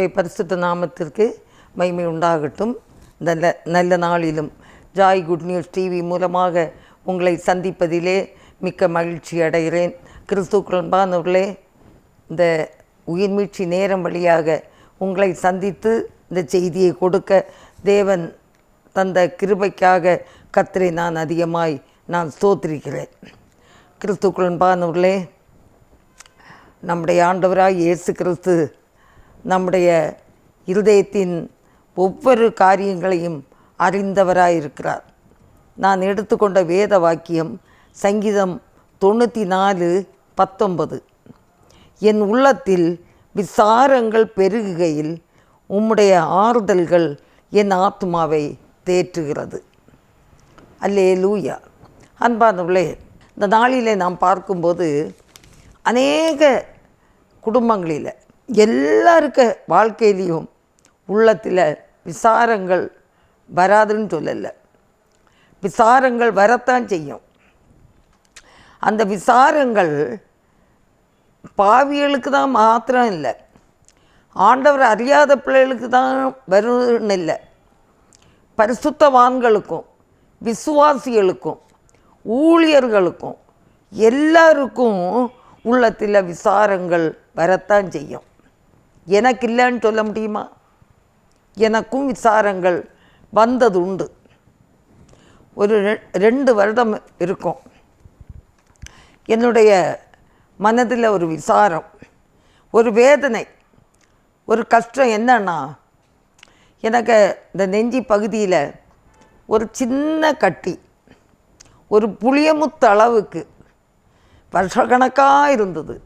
கர்த்தருடைய பரிசுத்த நாமத்திற்கு மகிமை உண்டாகட்டும். நல்ல நல்ல நாளிலும் ஜாய் குட் நியூஸ் டிவி மூலமாக உங்களை சந்திப்பதிலே மிக்க மகிழ்ச்சி அடைகிறேன். கிறிஸ்துக்குள்பானவர்களே இந்த உயிர்மீழ்ச்சி நேரம் வழியாக உங்களை சந்தித்து இந்த செய்தியை கொடுக்க தேவன் தந்த கிருபைக்காக கர்த்தரை நான் அதிகமாய் நான் ஸ்தோத்திரிக்கிறேன். கிறிஸ்துக்குள்பானவர்களே நம்முடைய ஆண்டவராக இயேசு கிறிஸ்து நம்முடைய இருதயத்தின் ஒவ்வொரு காரியங்களையும் அறிந்தவராயிருக்கிறார். நான் எடுத்துக்கொண்ட வேத வாக்கியம் சங்கீதம் தொண்ணூற்றி நாலு பத்தொன்பது. என் உள்ளத்தில் விசாரங்கள் பெருகுகையில் உம்முடைய ஆறுதல்கள் என் ஆத்மாவை தேற்றுகிறது. அல்லே லூயா அன்பானவர்களே இந்த நாளிலே நாம் பார்க்கும்போது அநேக குடும்பங்களில் எல்லாருக்க வாழ்க்கையிலையும் உள்ளத்தில் விசாரங்கள் வராதுன்னு சொல்லலை. விசாரங்கள் வரத்தான் செய்யும். அந்த விசாரங்கள் பாவிகளுக்கு தான் மாத்திரம் இல்லை. ஆண்டவர் அறியாத பிள்ளைகளுக்கு தான் வரும்னு இல்லை. பரிசுத்தவான்களுக்கும் விசுவாசிகளுக்கும் ஊழியர்களுக்கும் எல்லாருக்கும் உள்ளத்தில் விசாரங்கள் வரத்தான் செய்யும். எனக்கு இல்லைன்னு சொல்ல முடியுமா? எனக்கும் விசாரங்கள் வந்தது உண்டு ஒரு ரெ- ரெண்டு வருடம் இருக்கும். என்னுடைய மனதில் ஒரு விசாரம் ஒரு வேதனை ஒரு கஷ்டம் என்னன்னா எனக்கு இந்த நெஞ்சி பகுதியில் ஒரு சின்ன கட்டி ஒரு புளியமுத்து அளவுக்கு வருஷக்கணக்காக இருந்தது.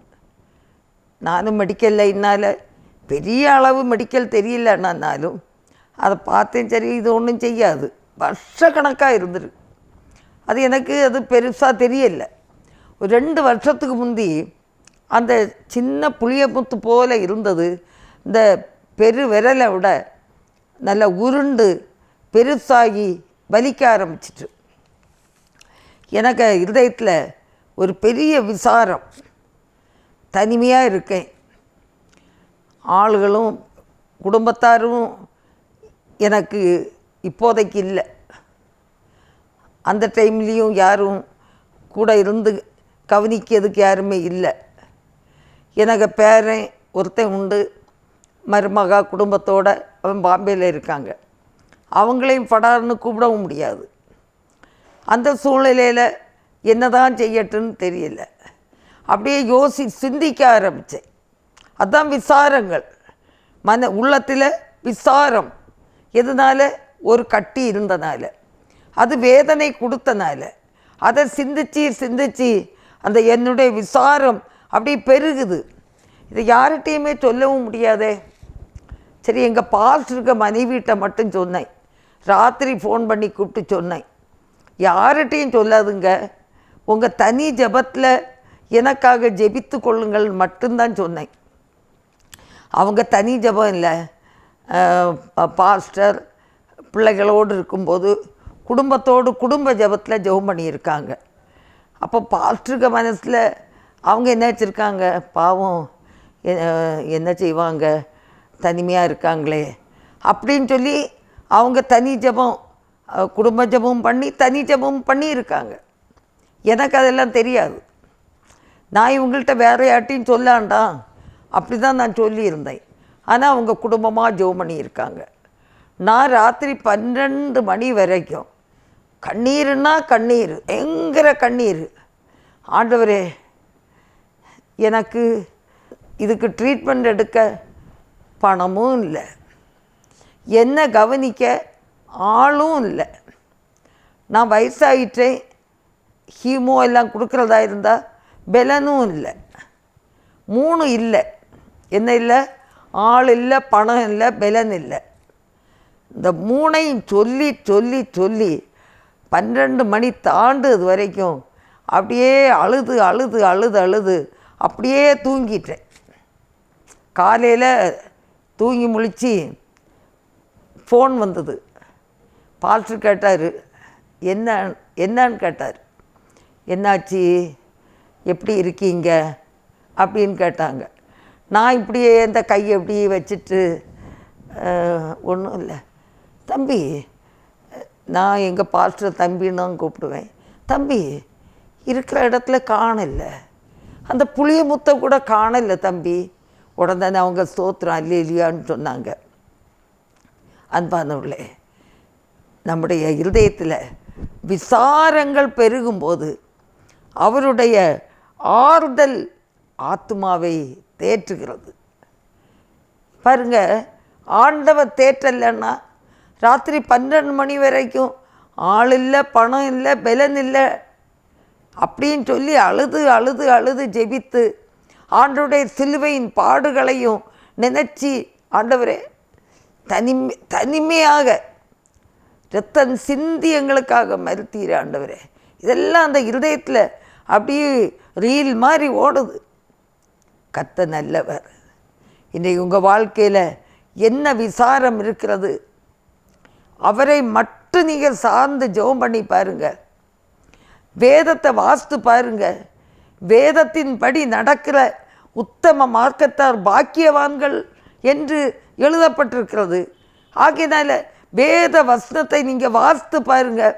நானும் மெடிக்கலில் இன்னால பெரிய அளவு மெடிக்கல் தெரியலன்னாலும் அதை பார்த்தேன் சரி இது ஒன்றும் செய்யாது. வருஷக்கணக்காக இருந்துரு. அது எனக்கு அது பெருசாக தெரியல. ஒரு ரெண்டு வருஷத்துக்கு முந்தி அந்த சின்ன புளியமுத்து போல இருந்தது. இந்த பெரு விரலை விட நல்லா உருண்டு பெருசாகி வலிக்க ஆரம்பிச்சிட்டு. எனக்கு இருதயத்தில் ஒரு பெரிய விசாரம். தனிமையாக இருக்கேன். ஆளுகளும் குடும்பத்தாரும் எனக்கு இப்போதைக்கு இல்லை. அந்த டைம்லேயும் யாரும் கூட இருந்து கவனிக்கிறதுக்கு யாருமே இல்லை. எனக்கு பேரன் ஒருத்தன் உண்டு. மருமகா குடும்பத்தோடு அவன் பாம்பேயில் இருக்காங்க. அவங்களையும் படார்னு கூப்பிடவும் முடியாது. அந்த சூழ்நிலையில் என்னதான் செய்யட்டுன்னு தெரியல. அப்படியே யோசி சிந்திக்க ஆரம்பித்தேன் அதான் விசாரங்கள். மன உள்ளத்தில் விசாரம். எதனால்? ஒரு கட்டி இருந்தனால. அது வேதனை கொடுத்தனால. அதை சிந்திச்சு சிந்திச்சு அந்த என்னுடைய விசாரம் அப்படி பெருகுது. இதை யார்கிட்டையுமே சொல்லவும் முடியாதே. சரி எங்கள் பாஸ்ட் இருக்க மனைவிட்ட மட்டும் சொன்னேன். ராத்திரி ஃபோன் பண்ணி கூப்பிட்டு சொன்னேன். யார்கிட்டையும் சொல்லாதுங்க. உங்கள் தனி ஜெபத்தில் எனக்காக ஜெபித்து கொள்ளுங்கள் மட்டும்தான் சொன்னேன். அவங்க தனி ஜெபம் இல்லை. பாஸ்டர் பிள்ளைகளோடு இருக்கும்போது குடும்பத்தோடு குடும்ப ஜெபத்தில் ஜெபம் பண்ணியிருக்காங்க. அப்போ பாஸ்டருக்கு மனசில் அவங்க என்ன வச்சுருக்காங்க? பாவம் என்ன செய்வாங்க? தனிமையாக இருக்காங்களே. அப்படின்னு சொல்லி அவங்க தனி ஜெபம் குடும்ப ஜெபம் பண்ணி தனி ஜெபம் பண்ணியிருக்காங்க. எனக்கு அதெல்லாம் தெரியாது. நான் இவங்கள்ட்ட வேற யார்ட்டையும் சொல்லாண்டாம். அப்படி தான் நான் சொல்லியிருந்தேன். ஆனால் அவங்க குடும்பமாக ஜோ பண்ணியிருக்காங்க. நான் ராத்திரி பன்னெண்டு மணி வரைக்கும் கண்ணீருன்னா கண்ணீர் எங்கிற கண்ணீர். ஆண்டவரே எனக்கு இதுக்கு ட்ரீட்மெண்ட் எடுக்க பணமும் இல்லை. என்ன கவனிக்க ஆளும் இல்லை. நான் வயசாயிட்டேன். ஹீமோ எல்லாம் கொடுக்குறதா இருந்தால் பலனும் இல்லை. மூணு இல்லை. என்ன இல்லை? ஆள் இல்லை பணம் இல்லை பலன் இல்லை. இந்த மூணையும் சொல்லி சொல்லி சொல்லி பன்னெண்டு மணி தாண்டுது வரைக்கும் அப்படியே அழுது அழுது அழுது அழுது அப்படியே தூங்கிட்டேன். காலையில் தூங்கி முழிச்சு ஃபோன் வந்தது. பாஸ்டர் கேட்டார் என்ன என்னன்னு கேட்டார்? என்னாச்சு? எப்படி இருக்கீங்க? அப்படின்னு கேட்டாங்க. நான் இப்படியே இந்த கையை இப்படி வச்சுட்டு ஒன்றும் இல்லை. தம்பி நான் எங்கள் பாஸ்டர் தம்பின்னு தான் கூப்பிடுவேன். தம்பி இருக்கிற இடத்துல காணல அந்த புளிய முத்தை கூட காணல தம்பி. உடனே அவங்க ஸ்தோத்திரம் அல்ல இல்லையான்னு சொன்னாங்க. அன்பானவர்களே நம்முடைய இருதயத்தில் விசாரங்கள் பெருகும்போது அவருடைய ஆறுதல் ஆத்மாவை தேற்றுகிறது. பாருங்க ஆண்டவர் தேற்றலைன்னா ராத்திரி பன்னெண்டு மணி வரைக்கும் ஆள் இல்லை பணம் இல்லை பலன் இல்லை அப்படின்னு சொல்லி அழுது அழுது அழுது ஜெபித்து ஆண்டவருடைய சிலுவையின் பாடுகளையும் நினச்சி ஆண்டவரே தனிமை தனிமையாக ரத்தம் சிந்தி எங்களுக்காக மறுத்தீர் ஆண்டவரே. இதெல்லாம் அந்த இருதயத்தில் அப்படியே ரீல் மாதிரி ஓடுது. கத்த நல்லவர். இன்றைக்கு உங்கள் வாழ்க்கையில் என்ன விசாரம் இருக்கிறது? அவரை மட்டும் நீங்கள் சார்ந்து ஜெபம் பண்ணி பாருங்கள் வேதத்தை வாஸ்து பாருங்கள் வேதத்தின்படி நடக்கிற உத்தம மார்க்கத்தார் பாக்கியவான்கள் என்று எழுதப்பட்டிருக்கிறது. ஆகையினால வேத வசனத்தை நீங்கள் வாஸ்து பாருங்கள்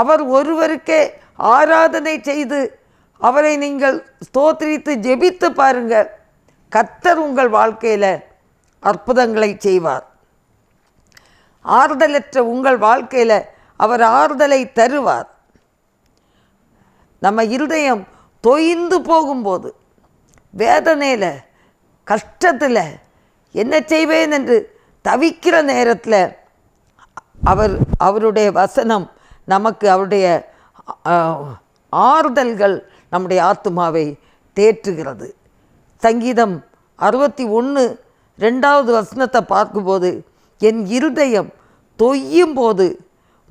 அவர் ஒருவருக்கே ஆராதனை செய்து அவரை நீங்கள் ஸ்தோத்திரித்து ஜெபித்து பாருங்கள். கத்தர் உங்கள் வாழ்க்கையில் அற்புதங்களை செய்வார். ஆறுதலற்ற உங்கள் வாழ்க்கையில் அவர் ஆறுதலை தருவார். நம்ம இருதயம் தொய்ந்து போகும்போது வேதனையில் கஷ்டத்தில் என்ன செய்வேன் என்று தவிக்கிற நேரத்தில் அவர் அவருடைய வசனம் நமக்கு அவருடைய ஆறுதல்கள் நம்முடைய ஆத்மாவை தேற்றுகிறது. சங்கீதம் அறுபத்தி ஒன்று ரெண்டாவது வசனத்தை பார்க்கும்போது என் இருதயம் தொய்யும் போது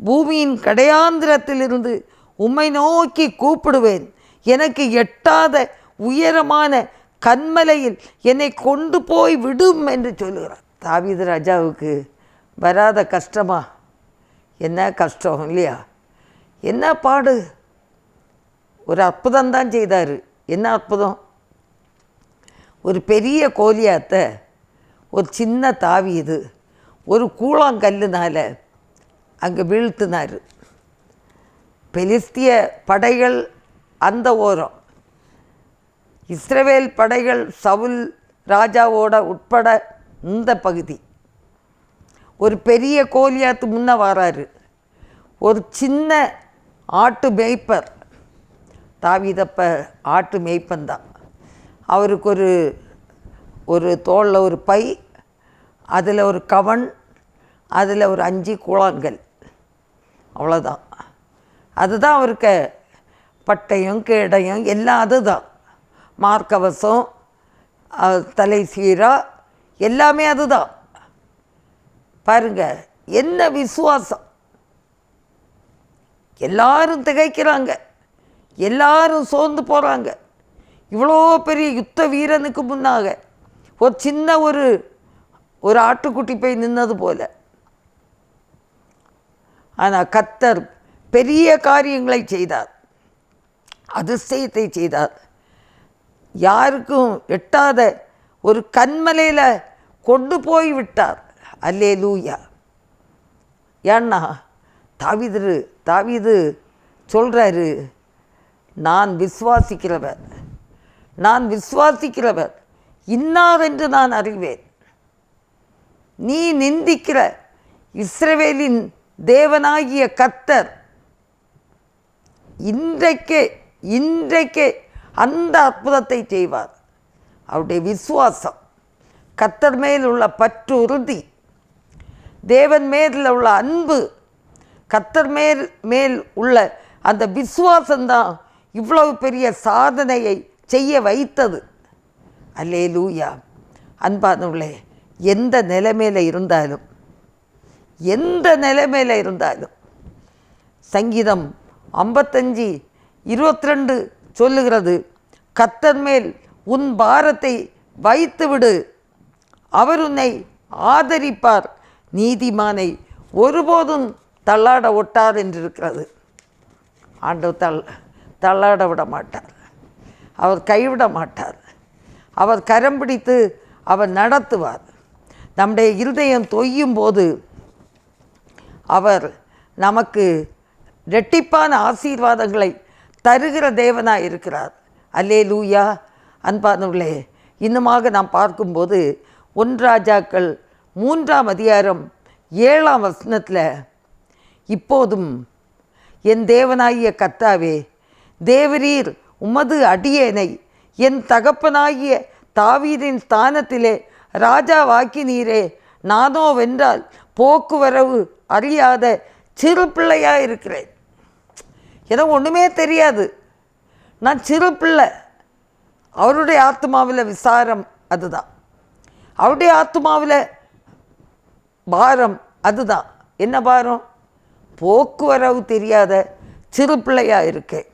பூமியின் கடையாந்திரத்திலிருந்து உம்மை நோக்கி கூப்பிடுவேன். எனக்கு எட்டாத உயரமான கண்மலையில் என்னை கொண்டு போய் விடும் என்று சொல்லுகிறார். தாவீது ராஜாவுக்கு வராத கஷ்டமா? என்ன கஷ்டம் இல்லையா? என்ன பாடு? ஒரு அற்புதம் தான் செய்தார். என்ன அற்புதம்? ஒரு பெரிய கோலியாத்தை ஒரு சின்ன தாவி இது ஒரு கூழாங்கல்லுனால் அங்கே வீழ்த்தினார். பெலிஸ்திய படைகள் அந்த ஓரம். இஸ்ரவேல் படைகள் சவுல் ராஜாவோட உட்பட இந்த பகுதி. ஒரு பெரிய கோலியாத்து முன்ன வராரு. ஒரு சின்ன ஆட்டு மேய்ப்பர். தாவீதப்ப ஆட்டு மேய்ப்பந்தான் அவருக்கு ஒரு ஒரு தோளில் ஒரு பை அதில் ஒரு கவன் அதில் ஒரு அஞ்சு கூழாங்கல். அவ்வளோதான் அதுதான் அவருக்கு பட்டையும் கேடையும் எல்லாம் அதுதான். மார்க்கவசம் தலை சீரா எல்லாமே அதுதான். பாருங்க என்ன விசுவாசம். எல்லாரும் திகைக்கிறாங்க. எல்லாரும் சோர்ந்து போகிறாங்க இவ்வளோ பெரிய யுத்த வீரனுக்கு முன்னாக ஒரு சின்ன ஒரு ஒரு ஆட்டுக்குட்டி போய் நின்னது போல. ஆனால் கத்தர் பெரிய காரியங்களை செய்தார். அதிசயத்தை செய்தார். யாருக்கும் எட்டாத ஒரு கண்மலையில் கொண்டு போய் விட்டார். அல்லே லூயா ஏன்னா தாவிதரு தாவிது சொல்கிறாரு நான் விசுவாசிக்கிறவர். நான் விசுவாசிக்கிறவர். இன்னார் என்று நான் அறிவேன். நீ நிந்திக்கிற இஸ்ரவேலின் தேவனாகிய கத்தர் இன்றைக்கே இன்றைக்கே அந்த அற்புதத்தை செய்வார். அவருடைய விசுவாசம் கத்தர் மேல் உள்ள பற்று உறுதி தேவன் மேலில் உள்ள அன்பு கத்தர் மேல் மேல் உள்ள அந்த விசுவாசம்தான் இவ்வளவு பெரிய சாதனையை செய்ய வைத்தது. அல்லே லூயா அன்பானவர்களே எந்த நிலைமையில் இருந்தாலும் எந்த நிலைமையில் இருந்தாலும் சங்கீதம் ஐம்பத்தஞ்சு இருபத்தி ரெண்டு சொல்லுகிறது கத்தன் மேல் உன் பாரத்தை வைத்து விடு அவர் உன்னை ஆதரிப்பார். நீதிமானை ஒருபோதும் தள்ளாட ஒட்டார் என்றிருக்கிறது ஆண்டவர் தள்ள தள்ளாட விட மாட்டார். அவர் கைவிட மாட்டார். அவர் கரம் பிடித்து அவர் நடத்துவார். நம்முடைய இருதயம் தொய்யும் போது அவர் நமக்கு ரெட்டிப்பான ஆசீர்வாதங்களை தருகிற தேவனாக இருக்கிறார். அல்லே லூயா அன்பானவர்களே இன்னுமாக நாம் பார்க்கும்போது ஒன்றாஜாக்கள் மூன்றாம் அதிகாரம் ஏழாம் வசனத்தில் இப்போதும் என் தேவனாகிய கர்த்தாவே தேவரீர் உமது அடியேனை என் தகப்பனாகிய தாவீதின் ஸ்தானத்திலே ராஜாவாக்கினீரே. நானோ வென்றால் போக்குவரவு அறியாத சிறு பிள்ளையாக இருக்கிறேன் எனக்கு ஒன்றுமே தெரியாது. நான் சிறு பிள்ளை. அவருடைய ஆத்மாவில் விசாரம் அதுதான். அவருடைய ஆத்மாவில் பாரம் அதுதான். என்ன பாரம்? போக்குவரவு தெரியாத சிறு பிள்ளையாக இருக்கேன்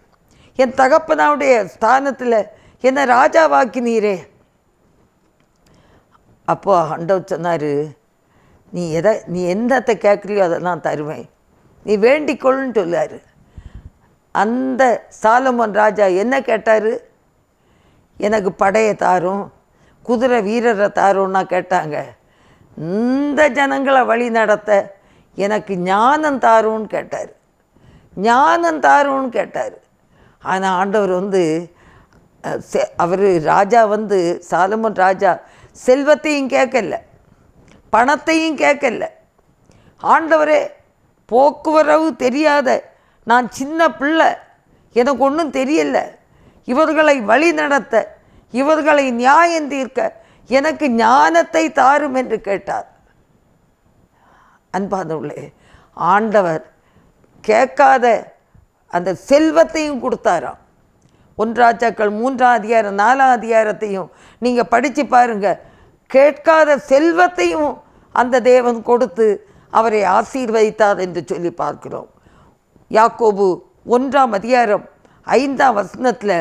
என் தகப்பனாவுடைய ஸ்தானத்தில் என்னை ராஜாவாக்கினீரே. அப்போ ஆண்டவர் சொன்னார் நீ எதை நீ என்னத்தை கேட்குறியோ அதை நான் தருவேன். நீ வேண்டிக்கொள்ளுன்னு சொல்லார் அந்த சாலமன் ராஜா என்ன கேட்டார்? எனக்கு படையை தாரும் குதிரை வீரரை தாரும்னா கேட்டாங்க. இந்த ஜனங்களை வழி நடத்த எனக்கு ஞானம் தாரும்னு கேட்டார். ஞானம் தாரும்னு கேட்டார். ஆனால் ஆண்டவர் வந்து அவர் ராஜா வந்து சாலமன் ராஜா செல்வத்தையும் கேட்கல பணத்தையும் கேட்கல. ஆண்டவரே போக்குவரவு தெரியாத நான் சின்ன பிள்ளை எனக்கு ஒன்றும் தெரியல. இவர்களை வழி நடத்த இவர்களை நியாயம் தீர்க்க எனக்கு ஞானத்தை தாரும் என்று கேட்டார். அன்பானவர்களே ஆண்டவர் கேட்காத அந்த செல்வத்தையும் கொடுத்தாராம். ஒன்றாச்சாக்கள் மூன்றாம் அதிகாரம் நாலாம் அதிகாரத்தையும் நீங்கள் படித்து பாருங்கள் கேட்காத செல்வத்தையும் அந்த தேவன் கொடுத்து அவரை ஆசீர்வதித்தார் என்று சொல்லி பார்க்கிறோம். யாக்கோபு ஒன்றாம் அதிகாரம் ஐந்தாம் வசனத்தில்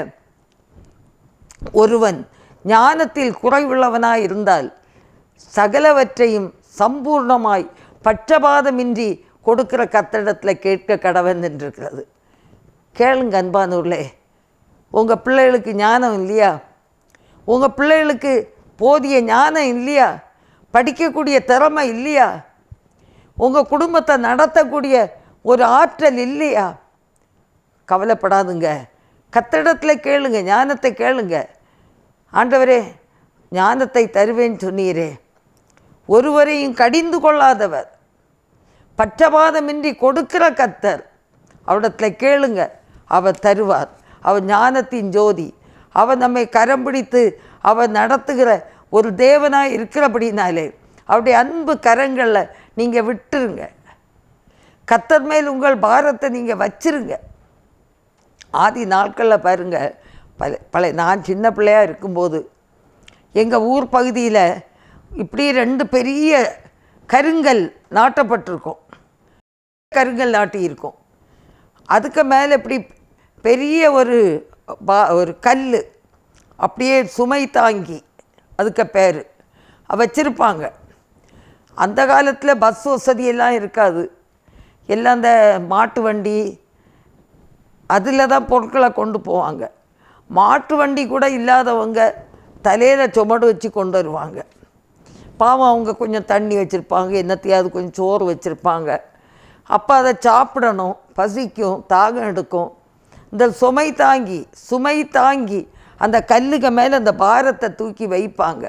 ஒருவன் ஞானத்தில் குறைவுள்ளவனாய் இருந்தால் சகலவற்றையும் சம்பூர்ணமாய் பட்சபாதமின்றி கொடுக்கிற கத்தடத்தில் கேட்க கடவன் என்றிருக்கிறது. கேளுங்க அன்பானூர்லே உங்கள் பிள்ளைகளுக்கு ஞானம் இல்லையா? உங்கள் பிள்ளைகளுக்கு போதிய ஞானம் இல்லையா? படிக்கக்கூடிய திறமை இல்லையா? உங்கள் குடும்பத்தை நடத்தக்கூடிய ஒரு ஆற்றல் இல்லையா? கவலைப்படாதுங்க. கத்திடத்தில் கேளுங்க ஞானத்தை கேளுங்க. ஆண்டவரே ஞானத்தை தருவேன்னு சொன்னீரே. ஒருவரையும் கடிந்து கொள்ளாதவர். பட்சபாதமின்றி கொடுக்கிற கத்தர். அவரிடத்தில் கேளுங்கள் அவர் தருவார். அவர் ஞானத்தின் ஜோதி. அவர் நம்மை கரம் பிடித்து அவர் நடத்துகிற ஒரு தேவனாக இருக்கிறபடினாலே அவருடைய அன்பு கரங்களில் நீங்கள் விட்டுருங்க. கத்தர் மேல் உங்கள் பாரத்தை நீங்கள் வச்சிருங்க. ஆதி நாட்களில் பாருங்கள் பல பழைய நான் சின்ன பிள்ளையாக இருக்கும்போது எங்கள் ஊர் பகுதியில் இப்படி ரெண்டு பெரிய கருங்கல் நாட்டப்பட்டிருக்கோம். கருங்கல் நாட்டியிருக்கோம். அதுக்கு மேலே இப்படி பெரிய ஒரு பா ஒரு கல் அப்படியே சுமை தாங்கி அதுக்கு பேர். வச்சுருப்பாங்க. அந்த காலத்தில் பஸ் வசதியெல்லாம் இருக்காது. எல்லாம் அந்த மாட்டு வண்டி அதில் தான் பொருட்களை கொண்டு போவாங்க. மாட்டு வண்டி கூட இல்லாதவங்க தலையில் சுமடு வச்சு கொண்டு வருவாங்க. பாவம் அவங்க கொஞ்சம் தண்ணி வச்சுருப்பாங்க என்னத்தையாவது கொஞ்சம் சோறு வச்சுருப்பாங்க. அப்போ அதை சாப்பிடணும் பசிக்கும் தாகம் எடுக்கும். இந்த சுமை தாங்கி சுமை தாங்கி அந்த கல்லுக்கு மேலே அந்த பாரத்தை தூக்கி வைப்பாங்க.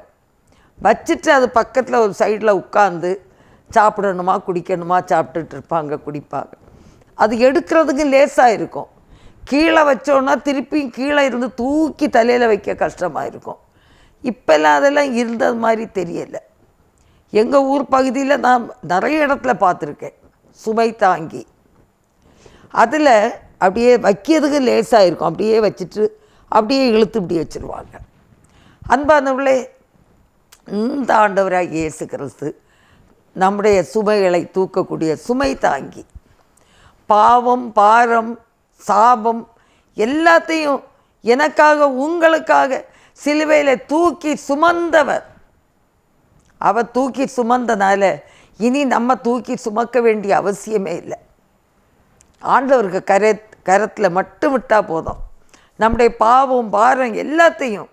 வச்சுட்டு அது பக்கத்தில் ஒரு சைடில் உட்காந்து சாப்பிடணுமா குடிக்கணுமா சாப்பிட்டுட்டு இருப்பாங்க குடிப்பாங்க. அது எடுக்கிறதுக்கு லேசாக இருக்கும். கீழே வச்சோன்னா திருப்பியும் கீழே இருந்து தூக்கி தலையில் வைக்க கஷ்டமாக இருக்கும். இப்போல்லாம் அதெல்லாம் இருந்தது மாதிரி தெரியலை. எங்கள் ஊர் பகுதியில் நான் நிறைய இடத்துல பார்த்துருக்கேன். சுமை தாங்கி. அதில் அப்படியே வைக்கிறதுக்கு லேசாக இருக்கும். அப்படியே வச்சுட்டு அப்படியே இழுத்து இப்படி வச்சுருவாங்க. அன்பானவர்களே இந்த ஆண்டவராக இயேசு கிறிஸ்து நம்முடைய சுமைகளை தூக்கக்கூடிய சுமை தாங்கி பாவம் பாரம் சாபம் எல்லாத்தையும் எனக்காக உங்களுக்காக சிலுவையில் தூக்கி சுமந்தவர். அவர் தூக்கி சுமந்தனால இனி நம்ம தூக்கி சுமக்க வேண்டிய அவசியமே இல்லை. ஆண்டவருக்கு கரை கரத்தில் மட்டும் விட்டால் போதும். நம்முடைய பாவம் பாரம் எல்லாத்தையும்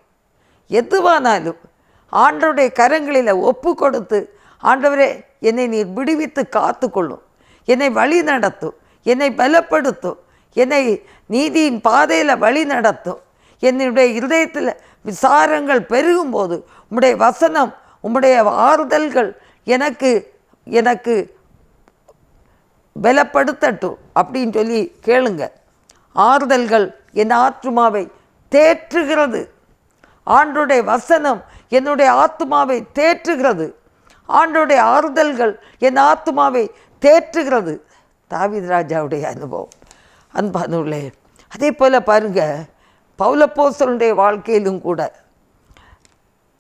எதுவானாலும் ஆண்டவருடைய கரங்களில் ஒப்பு கொடுத்து ஆண்டவரே என்னை நீர் விடுவித்து காத்துக்கொள்ளும். என்னை வழி நடத்தும். என்னை பலப்படுத்தும். என்னை நீதியின் பாதையில் வழி நடத்தும். என்னுடைய இருதயத்தில் விசாரங்கள் பெருகும்போது உம்முடைய வசனம் உம்முடைய ஆறுதல்கள் எனக்கு எனக்கு பலப்படுத்தட்டும். அப்படின்னு சொல்லி கேளுங்க. ஆறுதல்கள் என் ஆத்மாவை தேற்றுகிறது. ஆண்டுடைய வசனம் என்னுடைய ஆத்மாவை தேற்றுகிறது. ஆண்டுடைய ஆறுதல்கள் என் ஆத்மாவை தேற்றுகிறது. தாவிதராஜாவுடைய அனுபவம். அன்பானுள்ளே அதே போல் பாருங்க பௌலப்போசனுடைய வாழ்க்கையிலும் கூட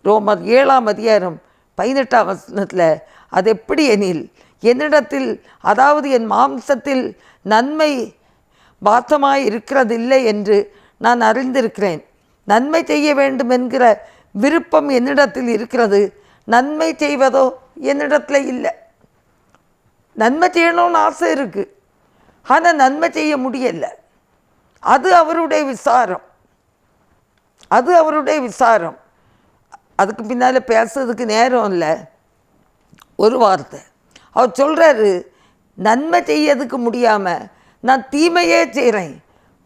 ரோமர் ஏழாம் அதிகாரம் பதினெட்டாம் வசனத்தில் அது எப்படி எனில் என்னிடத்தில் அதாவது என் மாம்சத்தில் நன்மை பாத்தமாய் இருக்கிறதில்லை என்று நான் அறிந்திருக்கிறேன். நன்மை செய்ய வேண்டும் என்கிற விருப்பம் என்னிடத்தில் இருக்கிறது. நன்மை செய்வதோ என்னிடத்தில் இல்லை. நன்மை செய்யணும்னு ஆசை இருக்குது ஆனால் நன்மை செய்ய முடியலை. அது அவருடைய விசாரம். அது அவருடைய விசாரம். அதுக்கு பின்னால் பேசுறதுக்கு நேரம் இல்லை. ஒரு வார்த்தை. அவர் சொல்கிறாரு நன்மை செய்யறதுக்கு முடியாமல் நான் தீமையே செய்கிறேன்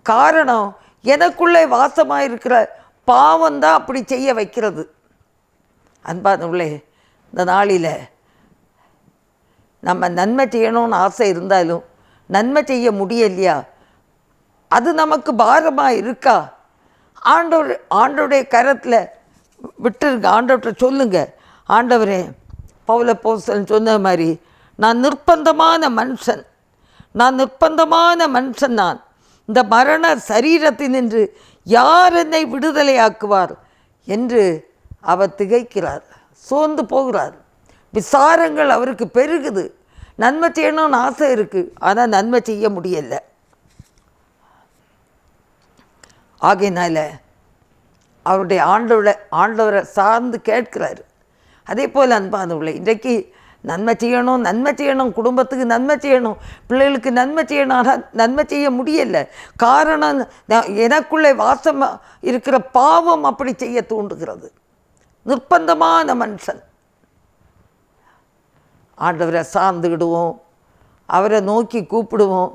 காரணம் எனக்குள்ளே வாசமாக இருக்கிற பாவம் தான் அப்படி செய்ய வைக்கிறது. அன்பானவர்களே இந்த நாளில் நம்ம நன்மை செய்யணும்னு ஆசை இருந்தாலும் நன்மை செய்ய முடியலையா? அது நமக்கு பாரமாக இருக்கா? ஆண்டவர் ஆண்டோடைய கரத்தில் விட்டுருங்க ஆண்டவர்கிட்ட சொல்லுங்கள் ஆண்டவரே பவுல போசல் சொன்ன மாதிரி நான் நிர்பந்தமான மனுஷன். நான் நிர்பந்தமான மனுஷன் நான். இந்த மரண சரீரத்தினின்று யார் என்னை விடுதலையாக்குவார் என்று அவர் திகைக்கிறார். சோர்ந்து போகிறார். விசாரங்கள் அவருக்கு பெருகுது. நன்மை செய்யணும்னு ஆசை இருக்குது ஆனால் நன்மை செய்ய முடியலை. ஆகையினால அவருடைய ஆண்டவரை ஆண்டவரை சார்ந்து கேட்கிறாரு. அதே போல் அன்பானவர்களை இன்றைக்கு நன்மை செய்யணும் நன்மை செய்யணும் குடும்பத்துக்கு நன்மை செய்யணும் பிள்ளைகளுக்கு நன்மை செய்யணும். ஆனால் நன்மை செய்ய முடியல. காரணம் நான் எனக்குள்ளே வாசம் இருக்கிற பாவம் அப்படி செய்ய தூண்டுகிறது. நிர்பந்தமான மனுஷன். ஆண்டவரை சார்ந்துக்கிடுவோம் அவரை நோக்கி கூப்பிடுவோம்.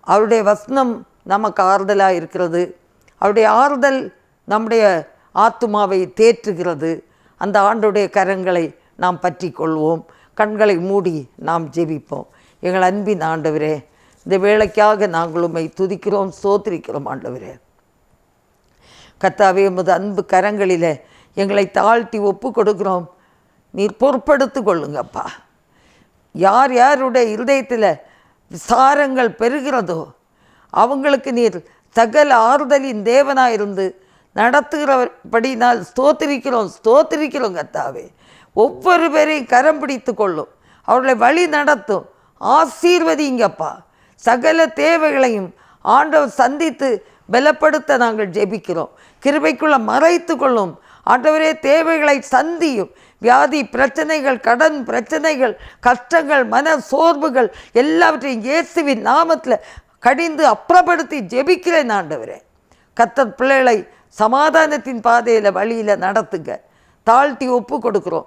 அவருடைய வசனம் நமக்கு ஆறுதலாக இருக்கிறது. அவருடைய ஆறுதல் நம்முடைய ஆத்துமாவை தேற்றுகிறது. அந்த ஆண்டுடைய கரங்களை நாம் பற்றி கொள்வோம். கண்களை மூடி நாம் ஜெபிப்போம். எங்கள் அன்பின் ஆண்டவரே இந்த வேலைக்காக நாங்கள் உண்மை துதிக்கிறோம் சோத்திரிக்கிறோம் ஆண்டவரே. கத்தாவே உமது அன்பு கரங்களில் எங்களை தாழ்த்தி ஒப்பு கொடுக்கிறோம். நீர் பொறுப்படுத்து கொள்ளுங்கப்பா. யார் யாருடைய இருதயத்தில் விசாரங்கள் பெறுகிறதோ அவங்களுக்கு நீர் சகல ஆறுதலின் தேவனாயிருந்து நடத்துகிறபடினால் ஸ்தோத்திரிக்கிறோம் ஸ்தோத்திரிக்கிறோம் கத்தாவே ஒவ்வொரு பேரையும் கரம் பிடித்து கொள்ளும். அவர்களை வழி நடத்தும். ஆசீர்வதிங்கப்பா சகல தேவைகளையும் ஆண்டவர் சந்தித்து பலப்படுத்த நாங்கள் ஜெபிக்கிறோம். கிருபைக்குள்ள மறைத்து கொள்ளும். ஆண்டவரே தேவைகளை சந்தியும். வியாதி பிரச்சனைகள் கடன் பிரச்சனைகள் கஷ்டங்கள் மன சோர்வுகள் எல்லாவற்றையும் இயேசுவின் நாமத்தில் கடிந்து அப்புறப்படுத்தி ஜெபிக்கிறேன் ஆண்டவரே. கத்தர் பிள்ளைகளை சமாதானத்தின் பாதையில் வழியில் நடத்துங்க. தாழ்த்தி ஒப்பு கொடுக்குறோம்.